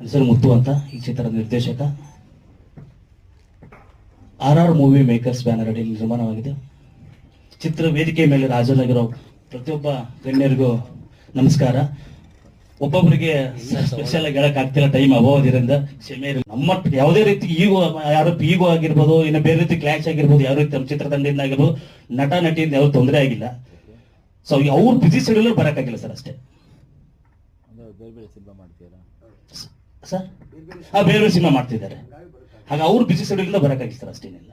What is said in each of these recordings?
ಹೆಸರು ಮುತ್ತು ಅಂತ ಈ ಚಿತ್ರದ ನಿರ್ದೇಶಕ. R R movie makers banner ಅಡಿ ನಿರ್ಮಾಣವಾಗಿದೆ. ಚಿತ್ರ ವೇದಿಕೆ ಮೇಲೆ ರಾಜನಾಗಿರೋ ಪ್ರತಿಯೊಬ್ಬ ಗಣ್ಯರಿಗೂ ನಮಸ್ಕಾರ. ಒಬ್ಬೊಬ್ಬರಿಗೆ ಸ್ಪೆಷಲ್ ಆಗಿ ಹೇಳಕ್ ಆಗ್ತಿಲ್ಲ ಟೈಮ್ ಅಭಾವದಿಂದ ಕ್ಷಮೆ. ನಮ್ಮ ಯಾವುದೇ ರೀತಿ ಈಗೋ ಯಾರು ಈಗೋ ಆಗಿರ್ಬೋದು ಇನ್ನು ಬೇರೆ ರೀತಿ ಕ್ಲಾಶ್ ಆಗಿರ್ಬೋದು ಯಾವ ರೀತಿ ನಮ್ಮ ಚಿತ್ರತಂಡದಿಂದ ಆಗಿರ್ಬೋದು ನಟ ನಟಿಯಿಂದ ಯಾವ ತೊಂದರೆ ಆಗಿಲ್ಲ. ಸೊ ಅವ್ರು ಬಿಸಿ ಶೆಡ್ಯೂಲ್ ಬರಕ್ಕಾಗಿಲ್ಲ ಸರ್ ಅಷ್ಟೇ. ಸರ್? ಆ ಬೇರೆ ಬೇರೆ ಸಿನಿಮಾ ಮಾಡ್ತಿದ್ದಾರೆ. ಹಾಗೆ ಅವ್ರು ಬಿಸಿ ಶೆಡ್ಯೂಲಿಂದ ಬರಕ್ಕಾಗಿ ಸರ್ ಅಷ್ಟೇನಿಲ್ಲ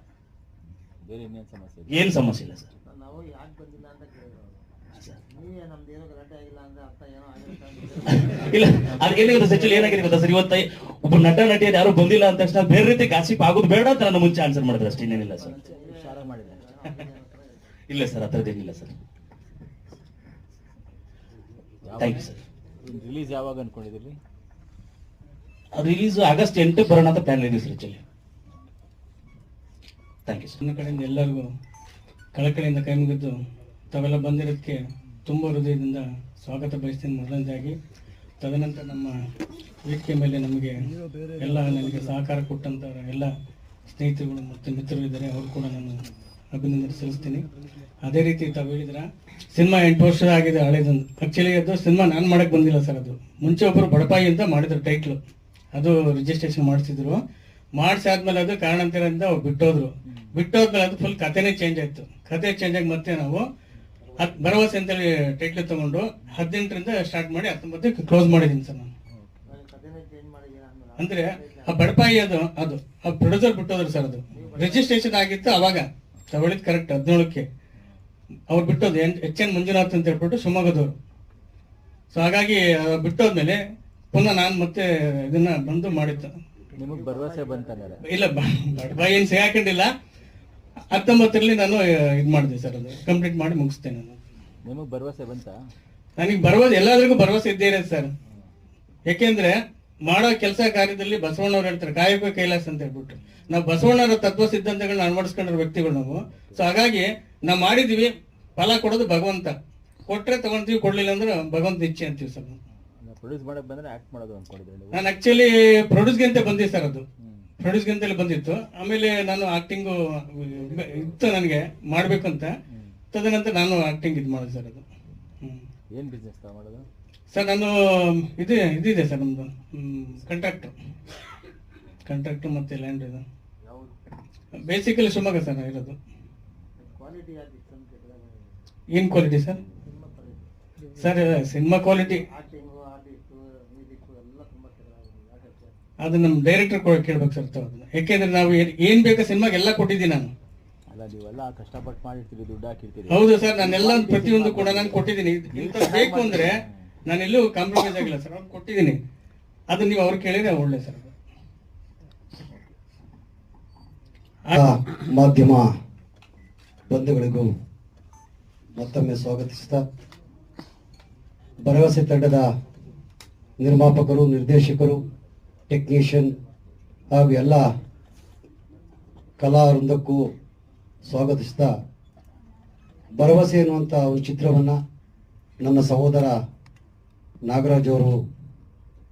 ಏನ್ ಸಮಸ್ಯೆ ಏನು ಸಮಸ್ಯೆ ಇಲ್ಲ ಸರ್. ಇಲ್ಲ ಅದಕ್ಕೆ ಏನಾಗಿದೆ ಸಚಿಲ್ ಏನಾಗಿದೆ ಗೊತ್ತಾ ಸರ್ ಇವತ್ತ ಒಬ್ಬ ನಟ ನಟಿಯರು ಯಾರು ಬಂದಿಲ್ಲ ಅಂತ ತಕ್ಷಣ ಬೇರೆ ರೀತಿ ಗಾಸಿಪ್ ಆಗೋದು ಬೇಡ ಅಂತ ನಾನು ಮುಂಚೆ ಆನ್ಸರ್ ಮಾಡಿದ್ರೆ ಅಷ್ಟೇ ಇನ್ನೇನಿಲ್ಲ ಸರ್ ಇಲ್ಲ ಸರ್ ಆ ಏನಿಲ್ಲ sir thank you sir release ಯಾವಾಗ ಅನ್ಕೊಂಡಿದ್ದೀರಿ? ರಿಲೀಸ್ ಆಗಸ್ಟ್ ಎಂಟು ಬರೋಣ ಅಂತ ಪ್ಲಾನ್ ಇದೆ ಸರ್ ಥ್ಯಾಂಕ್ ಯು ಸರ್ ನನ್ನ ಕಡೆಯಿಂದ ಎಲ್ಲರಿಗೂ ಕಳಕಳಿಯಿಂದ ಕೈ ಮುಗಿದು ತಾವೆಲ್ಲ ಬಂದಿರೋದಕ್ಕೆ ತುಂಬ ಹೃದಯದಿಂದ ಸ್ವಾಗತ ಬಯಸ್ತೀನಿ ಮೊದಲನೇದಾಗಿ. ತದನಂತರ ನಮ್ಮ ವೇದಿಕೆ ಮೇಲೆ ನಮಗೆ ಎಲ್ಲ ನನಗೆ ಸಹಕಾರ ಕೊಟ್ಟಂಥವರ ಎಲ್ಲ ಸ್ನೇಹಿತರುಗಳು ಮತ್ತು ಮಿತ್ರರು ಇದ್ದಾರೆ, ಅವರು ಕೂಡ ನಾನು ಅಭಿನಂದನೆ ಸಲ್ಲಿಸ್ತೀನಿ. ಅದೇ ರೀತಿ ತಾವು ಹೇಳಿದ್ರ, ಸಿನಿಮಾ ಎಂಟು ವರ್ಷ ಆಗಿದೆ ಹಳೇದೊಂದು. ಆಕ್ಚುಲಿ ಅದು ಸಿನಿಮಾ ನಾನು ಮಾಡಕ್ ಬಂದಿಲ್ಲ ಸರ್ ಅದು. ಮುಂಚೆ ಒಬ್ಬರು ಬಡಪಾಯಿ ಅಂತ ಮಾಡಿದ್ರು ಟೈಟ್ಲು ಅದು ರಿಜಿಸ್ಟ್ರೇಷನ್ ಮಾಡಿಸಿದ್ರು. ಮಾಡಿಸಿ ಆದ್ಮೇಲೆ ಅದು ಕಾರಣಾಂತರದಿಂದ ಬಿಟ್ಟೋದ್ರು. ಬಿಟ್ಟೋದ್ಮೇಲೆ ಅದು ಫುಲ್ ಕಥೆನೇ ಚೇಂಜ್ ಆಯ್ತು. ಕತೆ ಚೇಂಜ್ ಆಗಿ ಮತ್ತೆ ನಾವು ಹತ್, ಭರವಸೆ ಅಂತೇಳಿ ಟೈಟ್ಲ್ ತಗೊಂಡು ಹದಿನೆಂಟರಿಂದ ಸ್ಟಾರ್ಟ್ ಮಾಡಿ ಹತ್ತೊಂಬತ್ತಕ್ಕೆ ಕ್ಲೋಸ್ ಮಾಡಿದ್ದೀನಿ ಸರ್ ನಾನು. ಅಂದರೆ ಆ ಬಡಪಾಯಿ ಅದು ಅದು, ಆ ಪ್ರೊಡ್ಯೂಸರ್ ಬಿಟ್ಟೋದ್ರು ಸರ್ ಅದು. ರಿಜಿಸ್ಟ್ರೇಷನ್ ಆಗಿತ್ತು ಅವಾಗ. ತಗೊಳ್ಳಿದ್ದು ಕರೆಕ್ಟ್ ಹದಿನೇಳಕ್ಕೆ. ಅವ್ರು ಬಿಟ್ಟೋದು ಎಚ್ ಎನ್ ಮಂಜುನಾಥ್ ಅಂತ ಹೇಳ್ಬಿಟ್ಟು ಶಿವಮೊಗ್ಗದವರು. ಸೊ ಹಾಗಾಗಿ ಬಿಟ್ಟೋದ್ಮೇಲೆ ಪುನಃ ನಾನು ಮತ್ತೆ ಇದನ್ನ ಬಂದು ಮಾಡಿತ್ತು ನಿಮಗೆ ಭರವಸೆ ಬಂತಾರೆ ಇಲ್ಲ ಬಾಯಿ ಏನು ಸಿಗಾಕೊಂಡಿಲ್ಲ. ಹತ್ತೊಂಬತ್ತರಲ್ಲಿ ನಾನು ಇದು ಮಾಡಿದೆ ಸರ್ ಅದು. ಕಂಪ್ಲೀಟ್ ಮಾಡಿ ಮುಗಿಸ್ತೇನೆ ನಾನು. ನಿಮಗೆ ಭರವಸೆ ಬಂತ? ನನಗೆ ಭರವಸೆ ಎಲ್ಲಾದ್ರಿಗೂ ಭರವಸೆ ಇದ್ದೇ ಇರೋದು ಸರ್. ಯಾಕೆಂದ್ರೆ ಮಾಡೋ ಕೆಲಸ ಕಾರ್ಯದಲ್ಲಿ ಬಸವಣ್ಣವ್ರು ಹೇಳ್ತಾರೆ ಕಾಯಕ ಕೈಲಾಸ ಅಂತ ಹೇಳ್ಬಿಟ್ಟು. ನಾವು ಬಸವಣ್ಣವರ ತತ್ವ ಸಿದ್ಧಾಂತಗಳನ್ನ ಅಳವಡಿಸ್ಕೊಂಡಿರೋ ವ್ಯಕ್ತಿಗಳು ನಾವು. ಸೊ ಹಾಗಾಗಿ ನಾವು ಮಾಡಿದೀವಿ ಫಲ ಕೊಡೋದು ಭಗವಂತ. ಕೊಟ್ಟರೆ ತಗೊಂತೀವಿ ಕೊಡ್ಲಿಲ್ಲ ಅಂದ್ರೆ ಭಗವಂತ ಇಚ್ಛೆ ಅಂತೀವಿ ಸರ್ ನಾವು. ಪ್ರೊಡ್ಯೂಸ್ ಮಾಡಕ್ ಬಂದ್ರೆ ಆಕ್ಟ್ ಮಾಡೋದು ಅನ್ಕೊಂಡಿದ್ದೆ. ನಾನು ಆಕ್ಚುಲಿ ಪ್ರೊಡ್ಯೂಸ್ಗೆ ಅಂತ ಬಂದಿದ್ದೆ ಸರ್ ಅದು. ಪ್ರೊಡ್ಯೂಸ್ ಪ್ರೊಡ್ಯೂಸ್ಗೆ ಅಂತಲೇ ಬಂದಿತ್ತು. ಆಮೇಲೆ ನಾನು ಆಕ್ಟಿಂಗು ಇತ್ತು ನನಗೆ ಮಾಡ್ಬೇಕು ಅಂತ ತದನಂತರ ನಾನು ಆಕ್ಟಿಂಗ್ ಇದು ಮಾಡೋದು ಸರ್ ಅದು. ಏನು ಬಿಸ್ನೆಸ್ ಮಾಡೋದು? ಸರ್ ನಾನು ಇದು ಇದಿದೆ ಸರ್ ನಮ್ಮದು ಕಾಂಟ್ರಾಕ್ಟು ಕಾಂಟ್ರಾಕ್ಟು ಮತ್ತೆ ಲ್ಯಾಂಡ್ ಇದು. ಯಾವುದು? ಬೇಸಿಕಲಿ ಶಿವಮೊಗ್ಗ ಸರ್ ಇರೋದು. ಕ್ವಾಲಿಟಿ ಆಗಿತ್ತು ಅಂತ ಕೇಳಿದಾಗ? ಏನು quality sir sir cinema quality acting artist music ಎಲ್ಲ ತುಂಬ ಕೆಟ್ಟದಾಗಿದೆ ಯಾಕಂದ್ರೆ ಅದು ನಮ್ಮ ಡೈರೆಕ್ಟರ್ ಕೂಡ ಕೇಳ್ಬೇಕು ಸರ್ ಅದನ್ನ. ಯಾಕೆಂದ್ರೆ ನಾವು ಏನ್- ಏನ್ ಬೇಕು ಸಿನಿಮಾಗೆ ಎಲ್ಲ ಕೊಟ್ಟಿದ್ದೀನಿ ನಾನು. ಅಲ್ಲ ನೀವೆಲ್ಲ ಕಷ್ಟಪಟ್ಟು ಮಾಡಿರ್ತೀರಿ ದುಡ್ಡು ಹಾಕಿರ್ತೀರಿ. ಹೌದು ಸರ್ ನಾನೆಲ್ಲ ಪ್ರತಿಯೊಂದು ಕೂಡ ನಾನು ಕೊಟ್ಟಿದ್ದೀನಿ. ಇಂತ ಬೇಕು ಅಂದ್ರೆ ನಾನೆಲ್ಲೂ ಕಾಂಪ್ರಮೈಸ್ ಆಗಿಲ್ಲ ಸರ್ ಅವ್ರು ಕೊಟ್ಟಿದ್ದೀನಿ. ಅದು ನೀವು ಅವ್ರು ಕೇಳಿದ್ರೆ ಒಳ್ಳೆ ಸರ್ ಆ ಮಾಧ್ಯಮ ಬಂಧುಗಳಿಗೂ ಮತ್ತೊಮ್ಮೆ ಸ್ವಾಗತಿಸ್ತಾ ಭರವಸೆ ತಂಡದ ನಿರ್ಮಾಪಕರು ನಿರ್ದೇಶಕರು ಟೆಕ್ನಿಷಿಯನ್ ಹಾಗೂ ಎಲ್ಲ ಕಲಾ ವೃಂದಕ್ಕೂ ಸ್ವಾಗತಿಸ್ತಾ ಭರವಸೆ ಎನ್ನುವಂಥ ಒಂದು ಚಿತ್ರವನ್ನು ನನ್ನ ಸಹೋದರ ನಾಗರಾಜ್ ಅವರು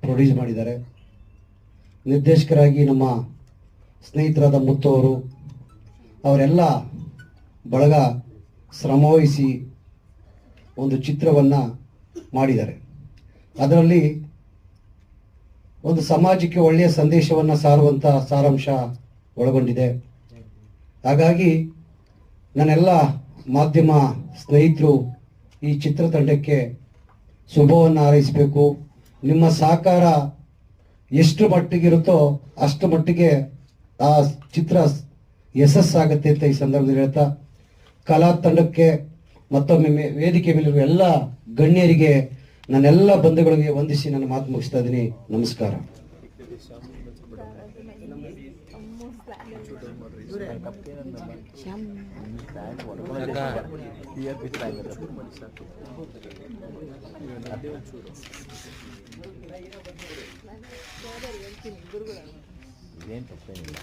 ಪ್ರೊಡ್ಯೂಸ್ ಮಾಡಿದ್ದಾರೆ. ನಿರ್ದೇಶಕರಾಗಿ ನಮ್ಮ ಸ್ನೇಹಿತರಾದ ಮುತ್ತು ಅವರು ಅವರೆಲ್ಲ ಬಳಗ ಶ್ರಮವಹಿಸಿ ಒಂದು ಚಿತ್ರವನ್ನು ಮಾಡಿದ್ದಾರೆ. ಅದರಲ್ಲಿ ಒಂದು ಸಮಾಜಕ್ಕೆ ಒಳ್ಳೆಯ ಸಂದೇಶವನ್ನು ಸಾರುವಂಥ ಸಾರಾಂಶ ಒಳಗೊಂಡಿದೆ. ಹಾಗಾಗಿ ನನ್ನೆಲ್ಲ ಮಾಧ್ಯಮ ಸ್ನೇಹಿತರು ಈ ಚಿತ್ರತಂಡಕ್ಕೆ ಶುಭವನ್ನು ಹಾರೈಸಬೇಕು. ನಿಮ್ಮ ಸಹಕಾರ ಎಷ್ಟು ಮಟ್ಟಿಗಿರುತ್ತೋ ಅಷ್ಟು ಮಟ್ಟಿಗೆ ಆ ಚಿತ್ರ ಯಶಸ್ಸಾಗುತ್ತೆ ಅಂತ ಈ ಸಂದರ್ಭದಲ್ಲಿ ಹೇಳ್ತಾ, ಕಲಾ ತಂಡಕ್ಕೆ ಮತ್ತೊಮ್ಮೆ ವೇದಿಕೆ ಮೇಲಿರುವ ಎಲ್ಲ ಗಣ್ಯರಿಗೆ ನನ್ನೆಲ್ಲ ಬಂಧುಗಳಿಗೆ ವಂದಿಸಿ ನನ್ನ ಮಾತು ಮುಗಿಸ್ತಾ ಇದ್ದೀನಿ ನಮಸ್ಕಾರ ಏನು ತಪ್ಪೇನಿಲ್ಲ.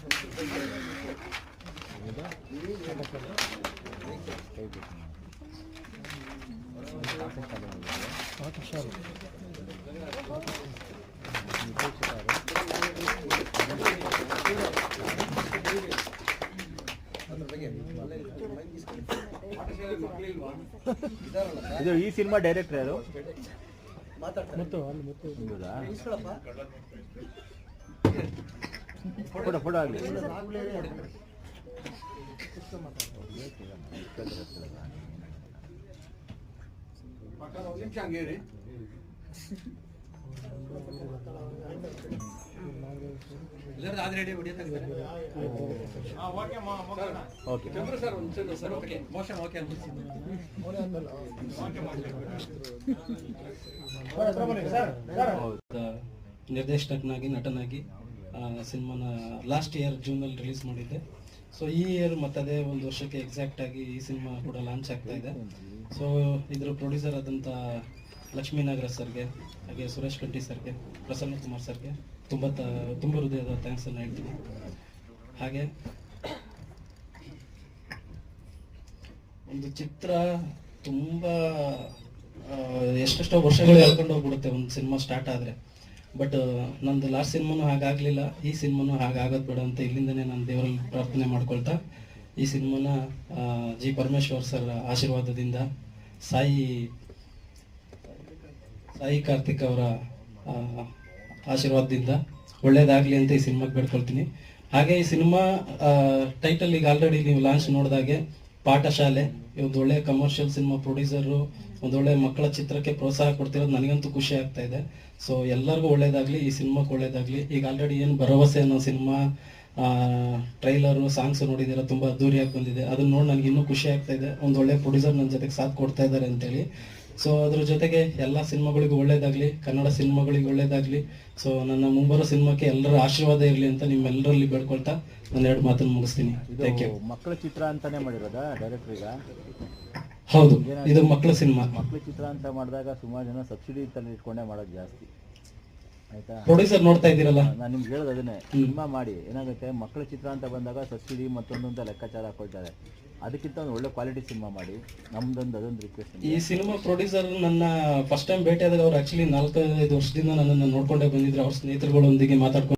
ಇದು ಈ ಸಿನಿಮಾ ಡೈರೆಕ್ಟರ್ ಯಾರು? ಮುತ್ತು ಅಲ್ಲಿ ಫೋಟೋ ಫೋಟೋ ಆಗಲಿ. ಓಕೆ ಹೌದು ನಿರ್ದೇಶಕನಾಗಿ ನಟನಾಗಿ ಸಿನಿಮಾನ ಲಾಸ್ಟ್ ಇಯರ್ ಜೂನಲ್ಲಿ ರಿಲೀಸ್ ಮಾಡಿದ್ದೆ. ಸೊ ಈ ಇಯರ್ ಮತ್ತೆ ಅದೇ ಒಂದು ವರ್ಷಕ್ಕೆ ಎಕ್ಸಾಕ್ಟ್ ಆಗಿ ಈ ಸಿನಿಮಾ ಕೂಡ ಲಾಂಚ್ ಆಗ್ತಾ ಇದೆ. ಸೊ ಇದ್ರ ಪ್ರೊಡ್ಯೂಸರ್ ಆದಂಥ ಲಕ್ಷ್ಮೀ ನಾಗರಾಜ್ ಸರ್ಗೆ, ಹಾಗೆ ಸುರೇಶ್ ಕಂಠಿ ಸರ್ಗೆ, ಪ್ರಸನ್ನ ಕುಮಾರ್ ಸರ್ಗೆ ತುಂಬ ತ, ತುಂಬ ಹೃದಯದ ಅನ್ನ ಹೇಳ್ತೀನಿ. ಹಾಗೆ ಒಂದು ಚಿತ್ರ ತುಂಬ ಎಷ್ಟೆಷ್ಟೋ ವರ್ಷಗಳು ಹೇಳ್ಕೊಂಡು ಹೋಗ್ಬಿಡುತ್ತೆ ಒಂದು ಸಿನಿಮಾ ಸ್ಟಾರ್ಟ್ ಆದರೆ. ಬಟ್ ನಂದು ಲಾಸ್ಟ್ ಸಿನಿಮಾನು ಹಾಗಾಗಲಿಲ್ಲ. ಈ ಸಿನಿಮಾನು ಹಾಗಾಗೋದು ಬೇಡ ಅಂತ ಇಲ್ಲಿಂದನೇ ನಾನು ದೇವರಲ್ಲಿ ಪ್ರಾರ್ಥನೆ ಮಾಡ್ಕೊಳ್ತಾ, ಈ ಸಿನಿಮಾನ ಜಿ ಪರಮೇಶ್ವರ್ ಸರ್ ಆಶೀರ್ವಾದದಿಂದ ಸಾಯಿ ಸಾಯಿ ಕಾರ್ತಿಕ್ ಅವರ ಆಶೀರ್ವಾದದಿಂದ ಒಳ್ಳೇದಾಗ್ಲಿ ಅಂತ ಈ ಸಿನಿಮಾಗೆ ಬೇಡ್ಕೊಳ್ತೀನಿ. ಹಾಗೆ ಈ ಸಿನಿಮಾ ಟೈಟಲ್ ಈಗ ಆಲ್ರೆಡಿ ನೀವು ಲಾಂಚ್ ನೋಡಿದಾಗೆ ಪಾಠಶಾಲೆ ಒಂದು ಒಳ್ಳೆ ಕಮರ್ಷಿಯಲ್ ಸಿನಿಮಾ ಪ್ರೊಡ್ಯೂಸರು ಒಂದೊಳ್ಳೆ ಮಕ್ಕಳ ಚಿತ್ರಕ್ಕೆ ಪ್ರೋತ್ಸಾಹ ಕೊಡ್ತಿರೋದು ನನಗಂತೂ ಖುಷಿ ಆಗ್ತಾ ಇದೆ. ಸೊ ಎಲ್ಲರಿಗೂ ಒಳ್ಳೇದಾಗಲಿ, ಈ ಸಿನಿಮಾಕ್ಕೆ ಒಳ್ಳೇದಾಗ್ಲಿ. ಈಗ ಆಲ್ರೆಡಿ ಏನು ಭರವಸೆ ಅನ್ನೋ ಸಿನಿಮಾ ಟ್ರೈಲರು ಸಾಂಗ್ಸ್ ನೋಡಿದ್ದೀರ, ತುಂಬಾ ಅದ್ದೂರಿಯಾಗಿ ಬಂದಿದೆ. ಅದನ್ನ ನೋಡಿ ನನಗೆ ಇನ್ನೂ ಖುಷಿ ಆಗ್ತಾ ಇದೆ. ಒಂದು ಒಳ್ಳೆ ಪ್ರೊಡ್ಯೂಸರ್ ನನ್ನ ಜೊತೆಗೆ ಸಾಥ್ ಕೊಡ್ತಾ ಇದ್ದಾರೆ ಅಂತೇಳಿ. ಸೊ ಅದ್ರ ಜೊತೆಗೆ ಎಲ್ಲ ಸಿನಿಮಾಗಳಿಗೂ ಒಳ್ಳೇದಾಗಲಿ ಕನ್ನಡ ಸಿನಿಮಾಗಳಿಗೆ ಒಳ್ಳೇದಾಗ್ಲಿ ಸೊ ನನ್ನ ಮುಂಬರೋ ಸಿನಿಮಾಕ್ಕೆ ಎಲ್ಲರ ಆಶೀರ್ವಾದ ಇರಲಿ ಅಂತ ನಿಮ್ಮೆಲ್ಲರಲ್ಲಿ ಬೇಡ್ಕೊಳ್ತಾ ನಾನು ಎರಡು ಮಾತನ್ನು ಮುಗಿಸ್ತೀನಿ. ಥ್ಯಾಂಕ್ ಯು ಮಕ್ಕಳ ಚಿತ್ರ ಅಂತಾನೆ ಮಾಡಿರೋದಾ ಡೈರೆಕ್ಟರ್ ಈಗ? ಹೌದು ಇದು ಮಕ್ಕಳ ಸಿನಿಮಾ. ಮಕ್ಕಳ ಚಿತ್ರ ಅಂತ ಮಾಡಿದಾಗ ಸುಮಾರು ಜನ ಸಬ್ಸಿಡಿ ತಲೆ ಇಟ್ಕೊಂಡೇ ಮಾಡೋದು ಜಾಸ್ತಿ. ಆಯ್ತಾ? ಪ್ರೊಡ್ಯೂಸರ್ ನೋಡ್ತಾ ಇದ್ದೀರಲ್ಲ? ನಾನು ನಿಮ್ಗೆ ಹೇಳೋದು ಅದನ್ನೇ. ಸಿನಿಮಾ ಮಾಡಿ. ಏನಾಗುತ್ತೆ ಮಕ್ಕಳ ಚಿತ್ರ ಅಂತ ಬಂದಾಗ ಸಬ್ಸಿಡಿ ಮತ್ತೊಂದು ಅಂತ ಲೆಕ್ಕಾಚಾರ ಹಾಕೊಳ್ತಾರೆ. ಅದಕ್ಕಿಂತ ಒಂದು ಒಳ್ಳೆ ಕ್ವಾಲಿಟಿ ಸಿನಿಮಾ ಮಾಡಿ. ನಮ್ದೊಂದು ಅದೊಂದು ರಿಕ್ವೆಸ್ಟ್ ಈ ಸಿನಿಮಾ ಪ್ರೊಡ್ಯೂಸರ್ ನನ್ನ ಫಸ್ಟ್ ಟೈಮ್ ಭೇಟಿಯಾದಾಗ ಅವ್ರು ಆಕ್ಚುಲಿ ನಾಲ್ಕೈದು ವರ್ಷದಿಂದ ನನ್ನನ್ನು ನೋಡ್ಕೊಂಡೇ ಬಂದಿದ್ರು. ಅವ್ರ ಸ್ನೇಹಿತರುಗಳೊಂದಿಗೆ ಮಾತಾಡ್ಕೊಂಡು